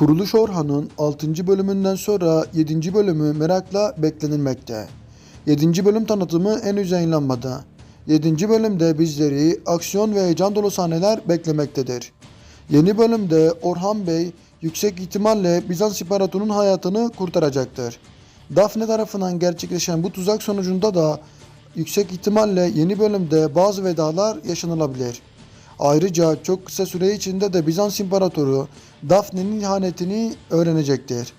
Kuruluş Orhan'ın 6. bölümünden sonra 7. bölümü merakla beklenilmekte. 7. bölüm tanıtımı henüz yayınlanmadı. 7. bölümde bizleri aksiyon ve heyecan dolu sahneler beklemektedir. Yeni bölümde Orhan Bey yüksek ihtimalle Bizans İmparatoru'nun hayatını kurtaracaktır. Daphne tarafından gerçekleşen bu tuzak sonucunda da yüksek ihtimalle yeni bölümde bazı vedalar yaşanılabilir. Ayrıca çok kısa süre içinde de Bizans İmparatoru Daphne'nin ihanetini öğrenecektir.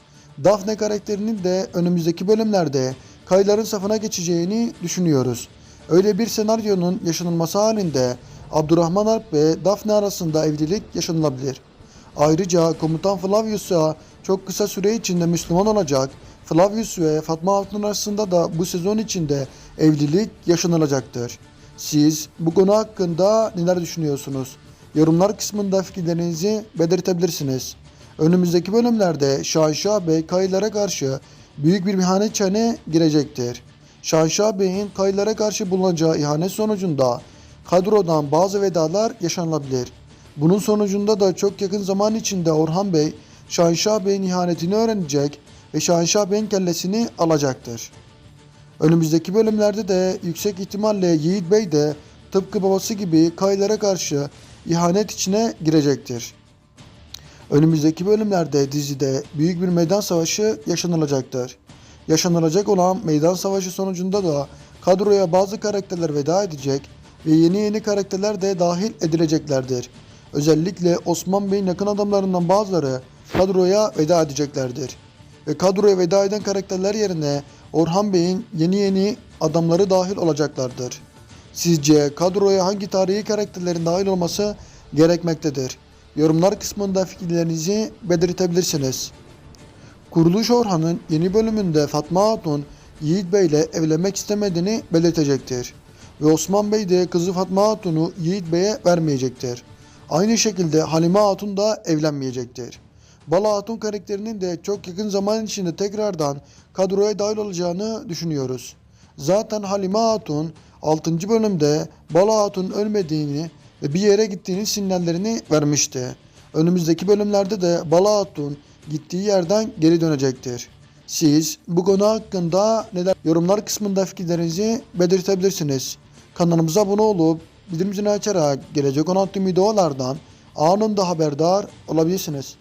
Daphne karakterinin de önümüzdeki bölümlerde Kayların safına geçeceğini düşünüyoruz. Öyle bir senaryonun yaşanılması halinde Abdurrahman Alp ve Daphne arasında evlilik yaşanılabilir. Ayrıca komutan Flavius'a çok kısa süre içinde Müslüman olacak. Flavius ve Fatma Hatun arasında da bu sezon içinde evlilik yaşanılacaktır. Siz bu konu hakkında neler düşünüyorsunuz? Yorumlar kısmında fikirlerinizi belirtebilirsiniz. Önümüzdeki bölümlerde Şahşah Bey kayılara karşı büyük bir ihanet çene girecektir. Şahşah Bey'in kayılara karşı bulunacağı ihanet sonucunda kadrodan bazı vedalar yaşanılabilir. Bunun sonucunda da çok yakın zaman içinde Orhan Bey Şahşah Bey'in ihanetini öğrenecek ve Şahşah Bey'in kellesini alacaktır. Önümüzdeki bölümlerde de yüksek ihtimalle Yiğit Bey de tıpkı babası gibi kayılara karşı ihanet içine girecektir. Önümüzdeki bölümlerde dizide büyük bir meydan savaşı yaşanılacaktır. Yaşanılacak olan meydan savaşı sonucunda da kadroya bazı karakterler veda edecek ve yeni yeni karakterler de dahil edileceklerdir. Özellikle Osman Bey'in yakın adamlarından bazıları kadroya veda edeceklerdir. Ve kadroya veda eden karakterler yerine Orhan Bey'in yeni yeni adamları dahil olacaklardır. Sizce kadroya hangi tarihi karakterlerin dahil olması gerekmektedir? Yorumlar kısmında fikirlerinizi belirtebilirsiniz. Kuruluş Orhan'ın yeni bölümünde Fatma Hatun Yiğit Bey ile evlenmek istemediğini belirtecektir. Ve Osman Bey de kızı Fatma Hatun'u Yiğit Bey'e vermeyecektir. Aynı şekilde Halime Hatun da evlenmeyecektir. Bala Hatun karakterinin de çok yakın zaman içinde tekrardan kadroya dahil olacağını düşünüyoruz. Zaten Halime Hatun 6. bölümde Bala Hatun ölmediğini ve bir yere gittiğini sinyallerini vermişti. Önümüzdeki bölümlerde de Bala Hatun gittiği yerden geri dönecektir. Siz bu konu hakkında neler yorumlar kısmında fikirlerinizi belirtebilirsiniz. Kanalımıza abone olup bildirim zilini açarak gelecek olan tüm videolardan anında haberdar olabilirsiniz.